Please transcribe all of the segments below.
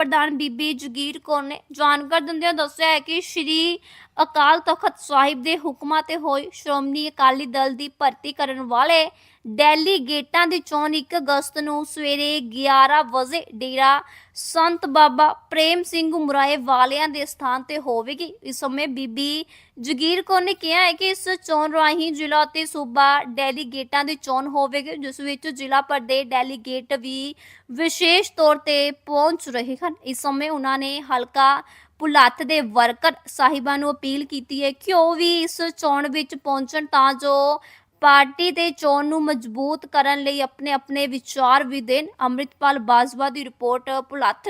ਪ੍ਰਧਾਨ ਬੀਬੀ ਜਗੀਰ ਕੌਰ ਨੇ ਜਾਣਕਾਰੀ ਦਿੰਦਿਆਂ ਦੱਸਿਆ ਹੈ ਕਿ ਸ਼੍ਰੀ ਅਕਾਲ ਤਖਤ ਸਾਹਿਬ ਦੇ ਹੁਕਮਾਂ ਤੇ ਹੋਈ ਸ਼੍ਰੋਮਣੀ ਅਕਾਲੀ ਦਲ ਦੀ ਭਰਤੀ ਕਰਨ ਵਾਲੇ ਡੈਲੀਗੇਟਾਂ ਦੀ ਚੋਣ 1 ਅਗਸਤ ਨੂੰ ਸਵੇਰੇ 11 ਵਜੇ ਡੇਰਾ ਸੰਤ ਬਾਬਾ ਪ੍ਰੇਮ ਸਿੰਘ ਮੁਰਾਏ ਵਾਲਿਆਂ ਦੇ ਸਥਾਨ ਤੇ ਹੋਵੇਗੀ। ਇਸ ਸਮੇਂ ਬੀਬੀ ਜਗੀਰ ਕੌਰ ਨੇ ਕਿਹਾ ਹੈ ਕਿ ਇਸ ਚੋਣ ਰਾਹੀਂ ਜ਼ਿਲ੍ਹਾ ਤੇ ਸੂਬਾ ਡੈਲੀਗੇਟਾਂ ਦੀ ਚੋਣ ਹੋਵੇਗੀ, ਜਿਸ ਵਿੱਚ ਜ਼ਿਲ੍ਹਾ ਭਰ ਦੇ ਡੈਲੀਗੇਟ ਵੀ ਵਿਸ਼ੇਸ਼ ਤੌਰ ਤੇ ਪਹੁੰਚ ਰਹੇ ਹਨ। ਇਸ ਸਮੇਂ ਉਹਨਾਂ ਨੇ ਹਲਕਾ ਪੁਲੱਥ ਦੇ ਵਰਕਰ ਸਾਹਿਬਾਂ ਨੂੰ ਅਪੀਲ ਕੀਤੀ ਹੈ ਕਿ ਉਹ ਵੀ ਇਸ ਚੋਣ ਵਿੱਚ ਪਹੁੰਚਣ ਤਾਂ ਜੋ ਪਾਰਟੀ ਦੇ ਚੋਣ ਨੂੰ ਮਜ਼ਬੂਤ ਕਰਨ ਲਈ ਆਪਣੇ ਆਪਣੇ ਵਿਚਾਰ ਵੀ ਦੇਣ ਅੰਮ੍ਰਿਤਪਾਲ ਬਾਜਵਾ ਦੀ ਰਿਪੋਰਟ ਪੁਲੱਥ।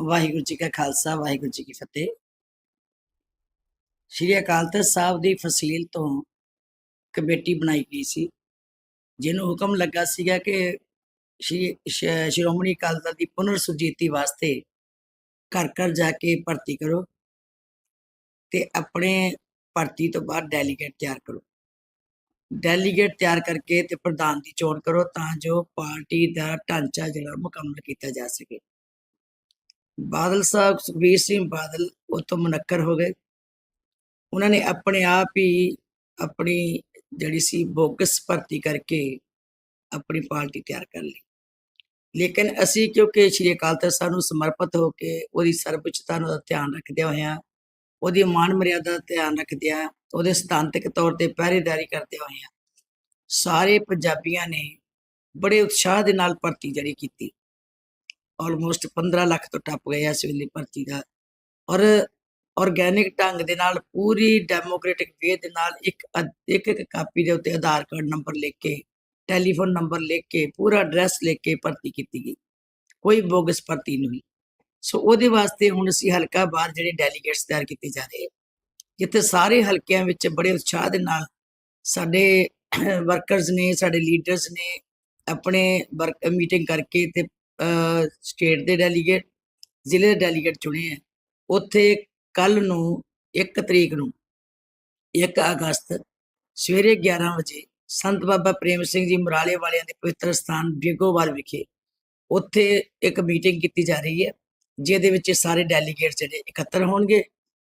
ਵਾਹਿਗੁਰੂ ਜੀ ਕਾ ਖਾਲਸਾ, ਵਾਹਿਗੁਰੂ ਜੀ ਕੀ ਫਤਿਹ। ਸ਼੍ਰੀ ਅਕਾਲ ਤਖਤ ਸਾਹਿਬ ਦੀ ਫਸੀਲ ਤੋਂ ਕਮੇਟੀ ਬਣਾਈ ਗਈ ਸੀ, ਜਿਹਨੂੰ ਹੁਕਮ ਲੱਗਾ ਸੀਗਾ ਕਿ ਸ਼੍ਰੋਮਣੀ ਅਕਾਲੀ ਦਲ ਦੀ ਪੁਨਰ ਸੁਜੀਤੀ ਵਾਸਤੇ ਘਰ ਘਰ ਜਾ ਕੇ ਭਰਤੀ ਕਰੋ ਤੇ ਆਪਣੇ ਭਰਤੀ ਤੋਂ ਬਾਅਦ ਡੈਲੀਗੇਟ ਤਿਆਰ ਕਰੋ। ਡੈਲੀਗੇਟ ਤਿਆਰ ਕਰਕੇ ਤੇ ਪ੍ਰਧਾਨ ਦੀ ਚੋਣ ਕਰੋ ਤਾਂ ਜੋ ਪਾਰਟੀ ਦਾ ਢਾਂਚਾ ਜਿਹੜਾ ਮੁਕੰਮਲ ਕੀਤਾ ਜਾ ਸਕੇ। ਬਾਦਲ ਸਾਹਿਬ ਸੁਖਬੀਰ ਸਿੰਘ ਬਾਦਲ ਉਹ ਤੋਂ ਮੁਨੱਕਰ ਹੋ ਗਏ। ਉਹਨਾਂ ਨੇ ਆਪਣੇ ਆਪ ਹੀ ਆਪਣੀ ਜਿਹੜੀ ਸੀ ਬੋਗਸ ਭਰਤੀ ਕਰਕੇ ਆਪਣੀ ਪਾਰਟੀ ਤਿਆਰ ਕਰ ਲਈ। ਲੇਕਿਨ ਅਸੀਂ ਕਿਉਂਕਿ ਸ਼੍ਰੀ ਅਕਾਲ ਤਖਤ ਸਾਹਿਬ ਨੂੰ ਸਮਰਪਿਤ ਹੋ ਕੇ ਉਹਦੀ ਸਰਵਉੱਚਤਾ ਨੂੰ ਧਿਆਨ ਰੱਖਦਿਆਂ ਹੋਇਆਂ ਉਹਦੀ ਮਾਨ ਮਰਿਆਦਾ ਦਾ ਧਿਆਨ ਰੱਖਦਿਆਂ ਉਹਦੇ ਸਿਧਾਂਤਕ ਤੌਰ ਤੇ ਪਹਿਰੇਦਾਰੀ ਕਰਦੇ ਹੋਇਆਂ ਸਾਰੇ ਪੰਜਾਬੀਆਂ ਨੇ ਬੜੇ ਉਤਸ਼ਾਹ ਦੇ ਨਾਲ ਭਰਤੀ ਜਿਹੜੀ ਕੀਤੀ। ਆਲਮੋਸਟ 15 ਲੱਖ ਤੋਂ ਟੱਪ ਗਏ ਇਸ ਵੇਲੇ ਭਰਤੀ ਦਾ। ਔਰ ਆਰਗੈਨਿਕ ਢੰਗ ਦੇ ਨਾਲ, ਪੂਰੀ ਡੈਮੋਕ੍ਰੈਟਿਕ ਵੇ ਦੇ ਨਾਲ ਇੱਕ ਇੱਕ ਇੱਕ ਕਾਪੀ ਦੇ ਉੱਤੇ ਆਧਾਰ ਕਾਰਡ ਨੰਬਰ ਲਿਖ ਕੇ ਟੈਲੀਫੋਨ ਨੰਬਰ ਲਿਖ ਕੇ, ਪੂਰਾ ਐਡਰੈਸ ਲਿਖ ਕੇ ਭਰਤੀ ਕੀਤੀ ਗਈ। ਕੋਈ ਬੋਗਸ ਭਰਤੀ ਨਹੀਂ ਹੋਈ। ਸੋ ਉਹਦੇ ਵਾਸਤੇ ਹੁਣ ਅਸੀਂ ਹਲਕਾ ਬਾਹਰ ਜਿਹੜੇ ਡੈਲੀਗੇਟਸ ਤਿਆਰ ਕੀਤੇ ਜਾ ਰਹੇ ਜਿੱਥੇ ਸਾਰੇ ਹਲਕਿਆਂ ਵਿੱਚ ਬੜੇ ਉਤਸ਼ਾਹ ਦੇ ਨਾਲ ਸਾਡੇ ਵਰਕਰਸ ਨੇ, ਸਾਡੇ ਲੀਡਰਸ ਨੇ ਆਪਣੇ ਵਰਕ ਮੀਟਿੰਗ ਕਰਕੇ ਤੇ ਸਟੇਟ ਦੇ ਡੈਲੀਗੇਟ ਜ਼ਿਲ੍ਹੇ ਦੇ ਡੈਲੀਗੇਟ ਚੁਣੇ ਆ। ਉੱਥੇ ਕੱਲ ਨੂੰ 1 ਤਰੀਕ ਨੂੰ 1 ਅਗਸਤ ਸਵੇਰੇ 11 ਵਜੇ ਸੰਤ ਬਾਬਾ ਪ੍ਰੇਮ ਸਿੰਘ ਜੀ ਮੁਰਾਲੇ ਵਾਲਿਆਂ ਦੇ ਪਵਿੱਤਰ ਸਥਾਨ ਬੇਗੋਵਾਲ ਵਿਖੇ ਉੱਥੇ ਇੱਕ ਮੀਟਿੰਗ ਕੀਤੀ ਜਾ ਰਹੀ ਹੈ। ਜਿਹਦੇ ਵਿੱਚ ਸਾਰੇ ਡੈਲੀਗੇਟ ਜਿਹੜੇ ਇਕੱਤਰ ਹੋਣਗੇ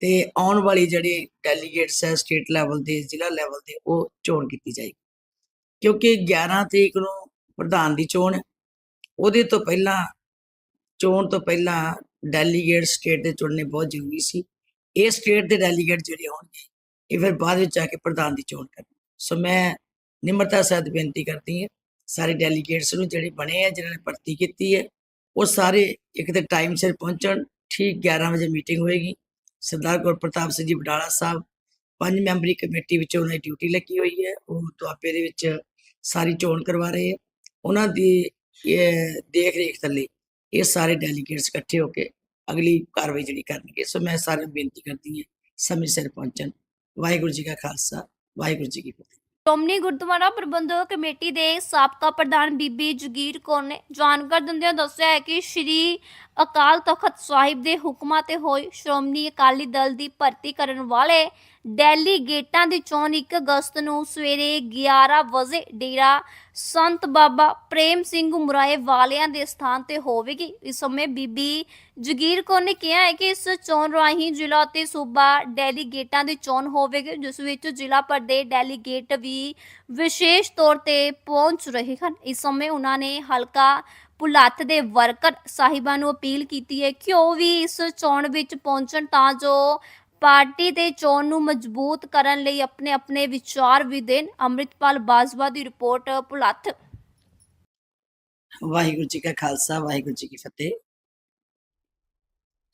ਤੇ ਆਉਣ ਵਾਲੀ ਜਿਹੜੀ ਡੈਲੀਗੇਟਸ ਹੈ ਸਟੇਟ ਲੈਵਲ ਦੇ, ਜ਼ਿਲ੍ਹਾ ਲੈਵਲ ਦੇ, ਉਹ ਚੋਣ ਕੀਤੀ ਜਾਏਗੀ। ਕਿਉਂਕਿ 11 ਤਰੀਕ ਨੂੰ ਪ੍ਰਧਾਨ ਦੀ ਚੋਣ ਹੈ। ਉਹਦੇ ਤੋਂ ਪਹਿਲਾਂ, ਚੋਣ ਤੋਂ ਪਹਿਲਾਂ ਡੈਲੀਗੇਟ ਸਟੇਟ ਦੇ ਚੁਣਨੇ ਬਹੁਤ ਜ਼ਰੂਰੀ ਸੀ। ਇਹ ਸਟੇਟ ਦੇ ਡੈਲੀਗੇਟ ਜਿਹੜੇ ਹੋਣਗੇ, ਇਹ ਫਿਰ ਬਾਅਦ ਵਿੱਚ ਆ ਕੇ ਪ੍ਰਧਾਨ ਦੀ ਚੋਣ ਕਰਨੀ ਸੋ ਮੈਂ ਨਿਮਰਤਾ ਸਹਿਤ ਬੇਨਤੀ ਕਰਦੀ ਹਾਂ, ਸਾਰੇ ਡੈਲੀਗੇਟਸ ਨੂੰ ਜਿਹੜੇ ਬਣੇ ਆ, ਜਿਨ੍ਹਾਂ ਨੇ ਭਰਤੀ ਕੀਤੀ ਹੈ ਉਹ ਸਾਰੇ ਇੱਕ ਤੇ ਟਾਈਮ ਸਿਰ ਪਹੁੰਚਣ, ਠੀਕ 11 ਵਜੇ ਮੀਟਿੰਗ ਹੋਏਗੀ। ਸਰਦਾਰ ਗੁਰਪ੍ਰਤਾਪ ਸਿੰਘ ਜੀ ਬਡਾਲਾ ਸਾਹਿਬ, ਪੰਜ ਮੈਂਬਰੀ ਕਮੇਟੀ ਵਿੱਚ ਉਹਨਾਂ ਦੀ ਡਿਊਟੀ ਲੱਗੀ ਹੋਈ ਹੈ। ਉਹ ਦੁਆਬੇ ਦੇ ਵਿੱਚ ਸਾਰੀ ਚੋਣ ਕਰਵਾ ਰਹੇ ਹੈ। ਉਹਨਾਂ ਦੀ ਦੇਖ ਰੇਖ ਥੱਲੇ ਇਹ ਸਾਰੇ ਡੈਲੀਗੇਟਸ ਇਕੱਠੇ ਹੋ ਕੇ ਅਗਲੀ ਕਾਰਵਾਈ ਜਿਹੜੀ ਕਰਨਗੇ। ਸੋ ਮੈਂ ਸਾਰਿਆਂ ਨੂੰ ਬੇਨਤੀ ਕਰਦੀ ਹਾਂ, ਸਮੇਂ ਸਿਰ ਪਹੁੰਚਣ। ਵਾਹਿਗੁਰੂ ਜੀ ਕਾ ਖਾਲਸਾ, ਵਾਹਿਗੁਰੂ ਜੀ ਕੀ ਫਤਿਹ। ਸ਼੍ਰੋਮਣੀ ਗੁਰਦੁਆਰਾ ਪ੍ਰਬੰਧਕ ਕਮੇਟੀ ਦੇ ਸਾਬਕਾ ਪ੍ਰਧਾਨ ਬੀਬੀ ਜਗੀਰ ਕੌਰ ਨੇ ਜਾਣਕਾਰੀ ਦਿੰਦਿਆਂ ਦੱਸਿਆ ਹੈ ਕਿ ਸ਼੍ਰੀ ਅਕਾਲ ਤਖਤ ਸਾਹਿਬ ਦੇ ਹੁਕਮਾਂ ਤੇ ਹੋਈ ਸ਼੍ਰੋਮਣੀ ਅਕਾਲੀ ਦਲ ਦੀ ਭਰਤੀ ਕਰਨ ਵਾਲੇ ਡੈਲੀਗੇਟਾਂ ਦੀ ਚੋਣ 1 ਅਗਸਤ ਨੂੰ ਸਵੇਰੇ 11 ਵਜੇ ਡੇਰਾ ਸੰਤ ਬਾਬਾ ਪ੍ਰੇਮ ਸਿੰਘ ਮੁਰਾਏ ਵਾਲਿਆਂ ਦੇ ਸਥਾਨ ਤੇ ਹੋਵੇਗੀ। ਇਸ ਸਮੇਂ ਬੀਬੀ ਜਗੀਰ ਕੌਰ ਨੇ ਕਿਹਾ ਹੈ ਕਿ ਇਸ ਚੋਣ ਰਾਹੀਂ ਜ਼ਿਲ੍ਹਾ ਤੇ ਸੂਬਾ ਡੈਲੀਗੇਟਾਂ ਦੀ ਚੋਣ ਹੋਵੇਗੀ, ਜਿਸ ਵਿੱਚ ਜ਼ਿਲ੍ਹਾ ਭਰ ਦੇ ਡੈਲੀਗੇਟ ਵੀ ਵਿਸ਼ੇਸ਼ ਤੌਰ ਤੇ ਪਹੁੰਚ ਰਹੇ ਹਨ। ਇਸ ਸਮੇਂ ਉਹਨਾਂ ਨੇ ਹਲਕਾ ਪੁਲੱਥ ਦੇ ਵਰਕਰ ਸਾਹਿਬਾਂ ਨੂੰ ਅਪੀਲ ਕੀਤੀ ਹੈ ਕਿ ਉਹ ਵੀ ਇਸ ਚੋਣ ਵਿੱਚ ਪਹੁੰਚਣ ਤਾਂ ਜੋ ਪਾਰਟੀ ਦੇ ਚੋਣ ਨੂੰ ਮਜ਼ਬੂਤ ਕਰਨ ਲਈ ਆਪਣੇ ਆਪਣੇ ਵਿਚਾਰ ਵੀ ਦੇਣ ਅੰਮ੍ਰਿਤਪਾਲ ਬਾਜਵਾ ਦੀ ਰਿਪੋਰਟ ਪੁਲੱਥ। ਵਾਹਿਗੁਰੂ ਜੀ ਕਾ ਖਾਲਸਾ, ਵਾਹਿਗੁਰੂ ਜੀ ਕੀ ਫਤਿਹ।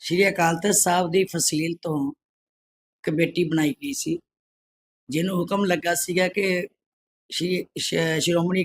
ਸ਼੍ਰੀ ਅਕਾਲ ਤਖਤ ਸਾਹਿਬ ਦੀ ਫਸੀਲ ਤੋਂ ਕਮੇਟੀ ਬਣਾਈ ਗਈ ਸੀ, ਜਿਹਨੂੰ ਹੁਕਮ ਲੱਗਾ ਸੀਗਾ ਕਿ ਸ਼੍ਰੀ ਸ਼੍ਰੋਮਣੀ